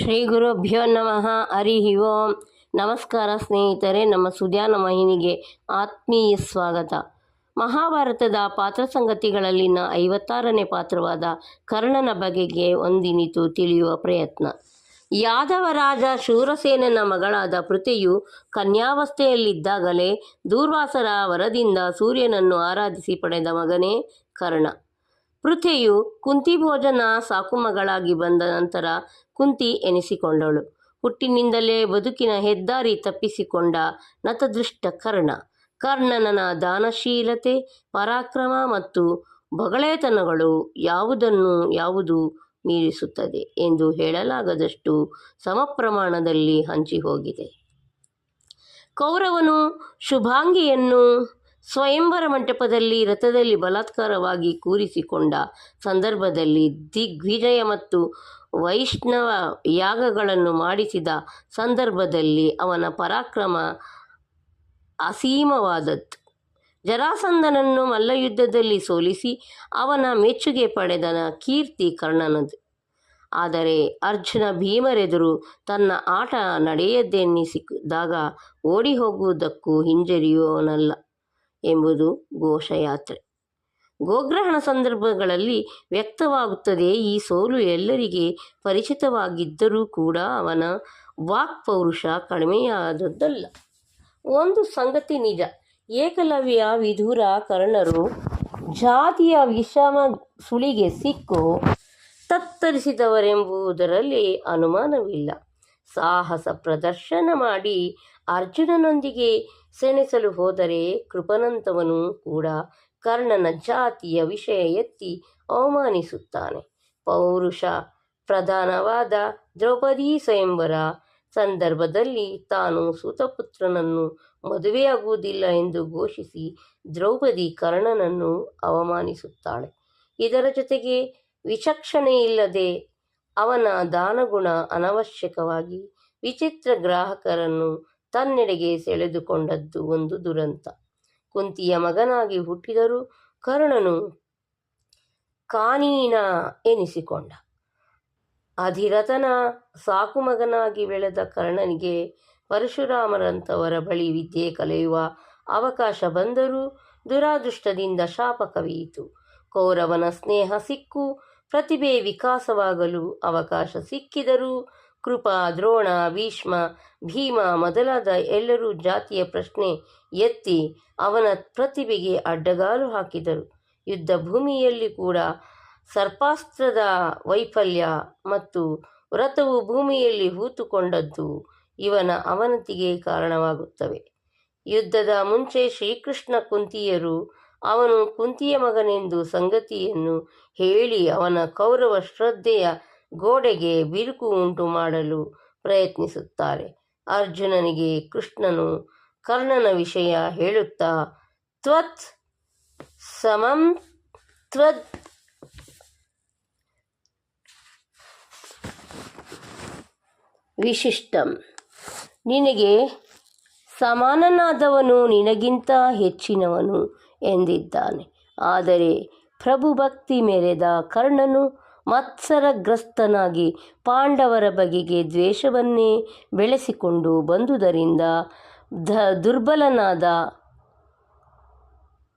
ಶ್ರೀ ಗುರುಭ್ಯೋ ನಮಃ, ಹರಿ ಓಂ. ನಮಸ್ಕಾರ ಸ್ನೇಹಿತರೆ, ನಮ್ಮ ಸುಧ್ಯಾನ ವಾಹಿನಿಗೆ ಆತ್ಮೀಯ ಸ್ವಾಗತ. ಮಹಾಭಾರತದ ಪಾತ್ರ ಸಂಗತಿಗಳಲ್ಲಿನ ಐವತ್ತಾರನೇ ಪಾತ್ರವಾದ ಕರ್ಣನ ಬಗೆಗೆ ಒಂದಿನಿತು ತಿಳಿಯುವ ಪ್ರಯತ್ನ. ಯಾದವರಾಜ ಶೂರಸೇನನ ಮಗಳಾದ ಪೃಥೆಯು ಕನ್ಯಾವಸ್ಥೆಯಲ್ಲಿದ್ದಾಗಲೇ ದೂರ್ವಾಸರ ವರದಿಂದ ಸೂರ್ಯನನ್ನು ಆರಾಧಿಸಿ ಪಡೆದ ಮಗನೇ ಕರ್ಣ. ಪೃಥೆಯು ಕುಂತಿಭೋಜನ ಸಾಕುಮಗಳಾಗಿ ಬಂದ ನಂತರ ಕುಂತಿ ಎನಿಸಿಕೊಂಡಳು. ಹುಟ್ಟಿನಿಂದಲೇ ಬದುಕಿನ ಹೆದ್ದಾರಿ ತಪ್ಪಿಸಿಕೊಂಡ ನತದೃಷ್ಟ ಕರ್ಣ ಕರ್ಣನ ದಾನಶೀಲತೆ, ಪರಾಕ್ರಮ ಮತ್ತು ಬಗಳೆತನಗಳು ಯಾವುದನ್ನು ಯಾವುದು ಮೀರಿಸುತ್ತದೆ ಎಂದು ಹೇಳಲಾಗದಷ್ಟು ಸಮಪ್ರಮಾಣದಲ್ಲಿ ಹಂಚಿಹೋಗಿದೆ. ಕೌರವನು ಶುಭಾಂಗಿಯನ್ನು ಸ್ವಯಂವರ ಮಂಟಪದಲ್ಲಿ ರಥದಲ್ಲಿ ಬಲಾತ್ಕಾರವಾಗಿ ಕೂರಿಸಿಕೊಂಡ ಸಂದರ್ಭದಲ್ಲಿ ದಿಗ್ವಿಜಯ ಮತ್ತು ವೈಷ್ಣವ ಯಾಗಗಳನ್ನು ಮಾಡಿಸಿದ ಸಂದರ್ಭದಲ್ಲಿ ಅವನ ಪರಾಕ್ರಮ ಅಸೀಮವಾದದ್ದು. ಜರಾಸಂದನನ್ನು ಮಲ್ಲಯುದ್ಧದಲ್ಲಿ ಸೋಲಿಸಿ ಅವನ ಮೆಚ್ಚುಗೆ ಪಡೆದನ ಕೀರ್ತಿ ಕರ್ಣನದು. ಆದರೆ ಅರ್ಜುನ ಭೀಮರೆದುರು ತನ್ನ ಆಟ ನಡೆಯದೆನ್ನಿಸಿದಾಗ ಓಡಿ ಹೋಗುವುದಕ್ಕೂ ಹಿಂಜರಿಯುವವನಲ್ಲ. ಎಂಬುದು ಘೋಷಯಾತ್ರೆ. ಗೋಗ್ರಹಣ ಸಂದರ್ಭಗಳಲ್ಲಿ ವ್ಯಕ್ತವಾಗುತ್ತದೆ, ಈ ಸೋಲು ಎಲ್ಲರಿಗೆ ಪರಿಚಿತವಾಗಿದ್ದರೂ ಕೂಡ ಅವನ ವಾಕ್ಪೌರುಷ ಕಡಿಮೆಯಾದದ್ದಲ್ಲ. ಒಂದು ಸಂಗತಿ ನಿಜ, ಏಕಲವ್ಯ ವಿಧುರ ಕರ್ಣರು ಜಾತಿಯ ವಿಷಮ ಸುಳಿಗೆ ಸಿಕ್ಕು ತತ್ತರಿಸಿದವರೆಂಬುದರಲ್ಲಿ ಅನುಮಾನವಿಲ್ಲ. ಸಾಹಸ ಪ್ರದರ್ಶನ ಮಾಡಿ ಅರ್ಜುನನೊಂದಿಗೆ ಸೆಣಸಲು ಹೋದರೆ ಕೃಪನಂತವನು ಕೂಡ ಕರ್ಣನ ಜಾತಿಯ ವಿಷಯ ಎತ್ತಿ ಅವಮಾನಿಸುತ್ತಾನೆ. ಪೌರುಷ ಪ್ರಧಾನವಾದ ದ್ರೌಪದಿ ಸ್ವಯಂವರ ಸಂದರ್ಭದಲ್ಲಿ ತಾನು ಸುತಪುತ್ರನನ್ನು ಮದುವೆಯಾಗುವುದಿಲ್ಲ ಎಂದು ಘೋಷಿಸಿ ದ್ರೌಪದಿ ಕರ್ಣನನ್ನು ಅವಮಾನಿಸುತ್ತಾಳೆ. ಇದರ ಜೊತೆಗೆ ವಿಚಕ್ಷಣೆಯಿಲ್ಲದೆ ಅವನ ದಾನಗುಣ ಅನವಶ್ಯಕವಾಗಿ ವಿಚಿತ್ರ ಗ್ರಾಹಕರನ್ನು ತನ್ನೆಡೆಗೆ ಸೆಳೆದುಕೊಂಡದ್ದು ಒಂದು ದುರಂತ. ಕುಂತಿಯ ಮಗನಾಗಿ ಹುಟ್ಟಿದರೂ ಕರ್ಣನು ಕಾನೀನ ಎನಿಸಿಕೊಂಡ. ಅಧಿರಥನ ಸಾಕುಮಗನಾಗಿ ಬೆಳೆದ ಕರ್ಣನಿಗೆ ಪರಶುರಾಮರಂಥವರ ಬಳಿ ವಿದ್ಯೆ ಕಲಿಯುವ ಅವಕಾಶ ಬಂದರೂ ದುರಾದೃಷ್ಟದಿಂದ ಶಾಪ ಕವಿಯಿತು ಕೌರವನ ಸ್ನೇಹ ಸಿಕ್ಕು, ಪ್ರತಿಭೆ ವಿಕಾಸವಾಗಲು ಅವಕಾಶ ಸಿಕ್ಕಿದರೂ ಕೃಪಾ, ದ್ರೋಣ, ಭೀಷ್ಮ, ಭೀಮ ಮೊದಲಾದ ಎಲ್ಲರೂ ಜಾತಿಯ ಪ್ರಶ್ನೆ ಎತ್ತಿ ಅವನ ಪ್ರತಿಭೆಗೆ ಅಡ್ಡಗಾಲು ಹಾಕಿದರು. ಯುದ್ಧ ಭೂಮಿಯಲ್ಲಿ ಕೂಡ ಸರ್ಪಾಸ್ತ್ರದ ವೈಫಲ್ಯ ಮತ್ತು ವ್ರತವು ಭೂಮಿಯಲ್ಲಿ ಹೂತುಕೊಂಡದ್ದು ಇವನ ಅವನತಿಗೆ ಕಾರಣವಾಗುತ್ತವೆ. ಯುದ್ಧದ ಮುಂಚೆ ಶ್ರೀಕೃಷ್ಣ ಕುಂತಿಯರು ಅವನು ಕುಂತಿಯ ಮಗನೆಂದು ಸಂಗತಿಯನ್ನು ಹೇಳಿ ಅವನ ಕೌರವ ಶ್ರದ್ಧೆಯ ಗೋಡೆಗೆ ಬಿರುಕು ಉಂಟು ಮಾಡಲು ಪ್ರಯತ್ನಿಸುತ್ತಾರೆ. ಅರ್ಜುನನಿಗೆ ಕೃಷ್ಣನು ಕರ್ಣನ ವಿಷಯ ಹೇಳುತ್ತಾ, ತ್ವತ್ ಸಮಂ, ತ್ವದ್ ವಿಶಿಷ್ಟಂ. ನಿನಗೆ ಸಮಾನನಾದವನು ನಿನಗಿಂತ ಹೆಚ್ಚಿನವನು ಎಂದಿದ್ದಾನೆ. ಆದರೆ ಪ್ರಭು ಭಕ್ತಿ ಮೆರೆದ ಕರ್ಣನು ಮತ್ಸರಗ್ರಸ್ತನಾಗಿ ಪಾಂಡವರ ಬಗೆಗೆ ದ್ವೇಷವನ್ನೇ ಬೆಳೆಸಿಕೊಂಡು ಬಂದುದರಿಂದ ಧ ದುರ್ಬಲನಾದ,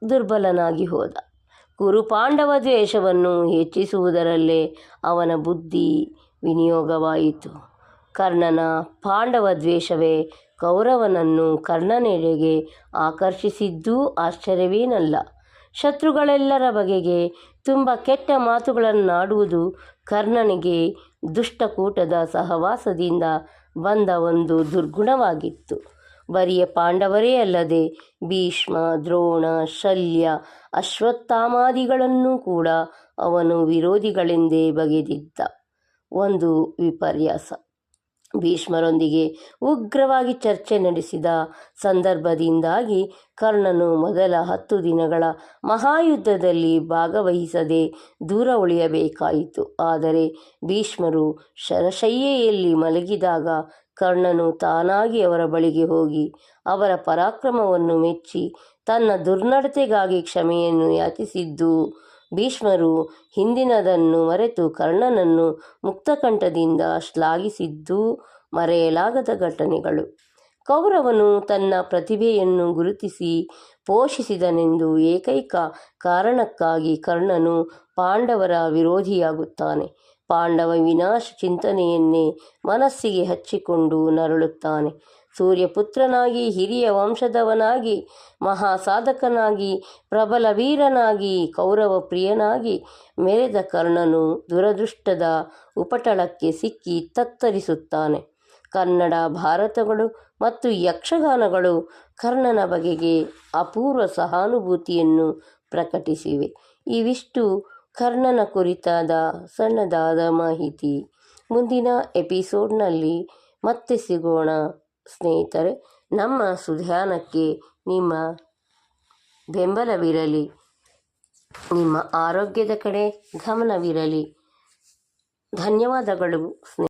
ದುರ್ಬಲನಾಗಿ ಹೋದ. ಕುರು ಪಾಂಡವ ದ್ವೇಷವನ್ನು ಹೆಚ್ಚಿಸುವುದರಲ್ಲೇ ಅವನ ಬುದ್ಧಿ ವಿನಿಯೋಗವಾಯಿತು. ಕರ್ಣನ ಪಾಂಡವ ದ್ವೇಷವೇ ಕೌರವನನ್ನು ಕರ್ಣನೆಡೆಗೆ ಆಕರ್ಷಿಸಿದ್ದೂ ಆಶ್ಚರ್ಯವೇನಲ್ಲ. ಶತ್ರುಗಳೆಲ್ಲರ ಬಗೆಗೆ ತುಂಬ ಕೆಟ್ಟ ಮಾತುಗಳನ್ನಾಡುವುದು ಕರ್ಣನಿಗೆ ದುಷ್ಟಕೂಟದ ಸಹವಾಸದಿಂದ ಬಂದ ಒಂದು ದುರ್ಗುಣವಾಗಿತ್ತು. ಬರಿಯ ಪಾಂಡವರೇ ಅಲ್ಲದೆ ಭೀಷ್ಮ, ದ್ರೋಣ, ಶಲ್ಯ, ಅಶ್ವತ್ಥಾಮಾದಿಗಳನ್ನೂ ಕೂಡ ಅವನು ವಿರೋಧಿಗಳೆಂದೇ ಬಗೆದಿದ್ದ ಒಂದು ವಿಪರ್ಯಾಸ. ಭೀಷ್ಮರೊಂದಿಗೆ ಉಗ್ರವಾಗಿ ಚರ್ಚೆ ನಡೆಸಿದ ಸಂದರ್ಭದಿಂದಾಗಿ ಕರ್ಣನು ಮೊದಲ ಹತ್ತು ದಿನಗಳ ಮಹಾಯುದ್ಧದಲ್ಲಿ ಭಾಗವಹಿಸದೆ ದೂರ ಉಳಿಯಬೇಕಾಯಿತು. ಆದರೆ ಭೀಷ್ಮರು ಶರಶಯ್ಯೆಯಲ್ಲಿ ಮಲಗಿದಾಗ ಕರ್ಣನು ತಾನಾಗಿ ಅವರ ಬಳಿಗೆ ಹೋಗಿ ಅವರ ಪರಾಕ್ರಮವನ್ನು ಮೆಚ್ಚಿ ತನ್ನ ದುರ್ನಡತೆಗಾಗಿ ಕ್ಷಮೆಯನ್ನು ಯಾಚಿಸಿದ್ದು ಭೀಷ್ಮರು ಹಿಂದಿನದನ್ನು ಮರೆತು ಕರ್ಣನನ್ನು ಮುಕ್ತಕಂಠದಿಂದ ಶ್ಲಾಘಿಸಿದ್ದು ಮರೆಯಲಾಗದ ಘಟನೆಗಳು. ಕೌರವನು ತನ್ನ ಪ್ರತಿಭೆಯನ್ನು ಗುರುತಿಸಿ ಪೋಷಿಸಿದನೆಂದು ಏಕೈಕ ಕಾರಣಕ್ಕಾಗಿ ಕರ್ಣನು ಪಾಂಡವರ ವಿರೋಧಿಯಾಗುತ್ತಾನೆ. ಪಾಂಡವ ವಿನಾಶ ಚಿಂತನೆಯನ್ನೇ ಮನಸ್ಸಿಗೆ ಹಚ್ಚಿಕೊಂಡು ನರಳುತ್ತಾನೆ. ಸೂರ್ಯಪುತ್ರನಾಗಿ, ಹಿರಿಯ ವಂಶದವನಾಗಿ, ಮಹಾಸಾಧಕನಾಗಿ, ಪ್ರಬಲ ವೀರನಾಗಿ, ಕೌರವ ಪ್ರಿಯನಾಗಿ ಮೆರೆದ ಕರ್ಣನು ದುರದೃಷ್ಟದ ಉಪಟಳಕ್ಕೆ ಸಿಕ್ಕಿ ತತ್ತರಿಸುತ್ತಾನೆ. ಕನ್ನಡ ಭಾರತಗಳು ಮತ್ತು ಯಕ್ಷಗಾನಗಳು ಕರ್ಣನ ಬಗೆಗೆ ಅಪೂರ್ವ ಸಹಾನುಭೂತಿಯನ್ನು ಪ್ರಕಟಿಸಿವೆ. ಇವಿಷ್ಟು ಕರ್ಣನ ಕುರಿತಾದ ಸಣ್ಣದಾದ ಮಾಹಿತಿ. ಮುಂದಿನ ಎಪಿಸೋಡ್ನಲ್ಲಿ ಮತ್ತೆ ಸಿಗೋಣ. ಸ್ನೇಹಿತರೆ ನಮ್ಮ ಸುಧ್ಯಾನಕ್ಕೆ ನಿಮ್ಮ ಬೆಂಬಲವಿರಲಿ ನಿಮ್ಮ ಆರೋಗ್ಯದ ಕಡೆ ಗಮನವಿರಲಿ. ಧನ್ಯವಾದಗಳು ಸ್ನೇಹಿತರೆ.